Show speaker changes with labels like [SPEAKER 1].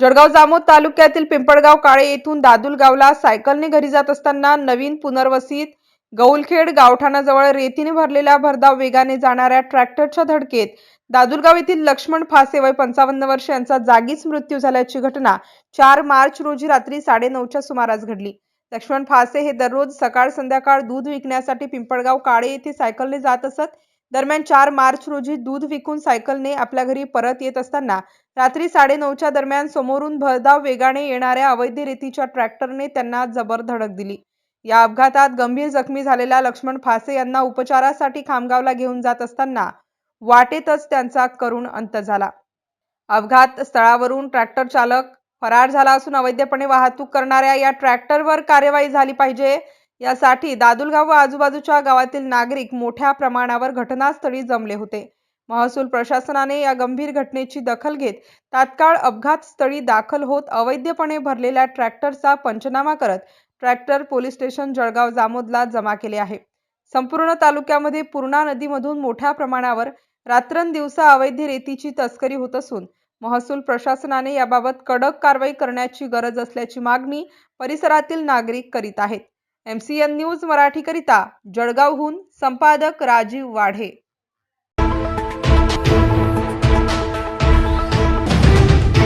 [SPEAKER 1] जळगाव जामोद तालुक्यातील पिंपळगाव काळे येथून दादुलगावला सायकलने घरी जात असताना नवीन पुनर्वसित गौलखेड गावठाणाजवळ रेतीने भरलेल्या भरधाव वेगाने जाणाऱ्या ट्रॅक्टरच्या धडकेत दादुलगाव येथील लक्ष्मण फासे वय पंचावन्न वर्ष यांचा जागीच मृत्यू झाल्याची घटना चार मार्च रोजी रात्री साडेनऊच्या सुमारास घडली. लक्ष्मण फासे हे दररोज सकाळ संध्याकाळ दूध विकण्यासाठी पिंपळगाव काळे येथे सायकलने जात असत. दरम्यान चार मार्च रोजी दूध विकून सायकलने आपल्या घरी परत येत असताना रात्री साडेनऊच्या दरम्यान समोरून भरधाव वेगाने येणाऱ्या अवैध रेतीच्या ट्रॅक्टरने त्यांना जबर धडक दिली. या अपघातात गंभीर जखमी झालेल्या लक्ष्मण फासे यांना उपचारासाठी खामगावला घेऊन जात असताना वाटेतच त्यांचा करुण अंत झाला. अपघात स्थळावरून ट्रॅक्टर चालक फरार झाला असून अवैधपणे वाहतूक करणाऱ्या या ट्रॅक्टरवर कार्यवाही झाली पाहिजे यासाठी दादुलगाव व आजूबाजूच्या गावातील नागरिक मोठ्या प्रमाणावर घटनास्थळी जमले होते. महसूल प्रशासनाने या गंभीर घटनेची दखल घेत तात्काळ अपघात स्थळी दाखल होत अवैधपणे भरलेल्या ट्रॅक्टरचा पंचनामा करत ट्रॅक्टर पोलीस स्टेशन जळगाव जामोदला जमा केले आहे. संपूर्ण तालुक्यामध्ये पूर्णा नदीमधून मोठ्या प्रमाणावर रात्रंदिवसा अवैध रेतीची तस्करी होत असून महसूल प्रशासनाने याबाबत कडक कारवाई करण्याची गरज असल्याची मागणी परिसरातील नागरिक करीत आहेत. एम सी एन न्यूज मराठीकरिता जळगावहून संपादक राजीव वाढे.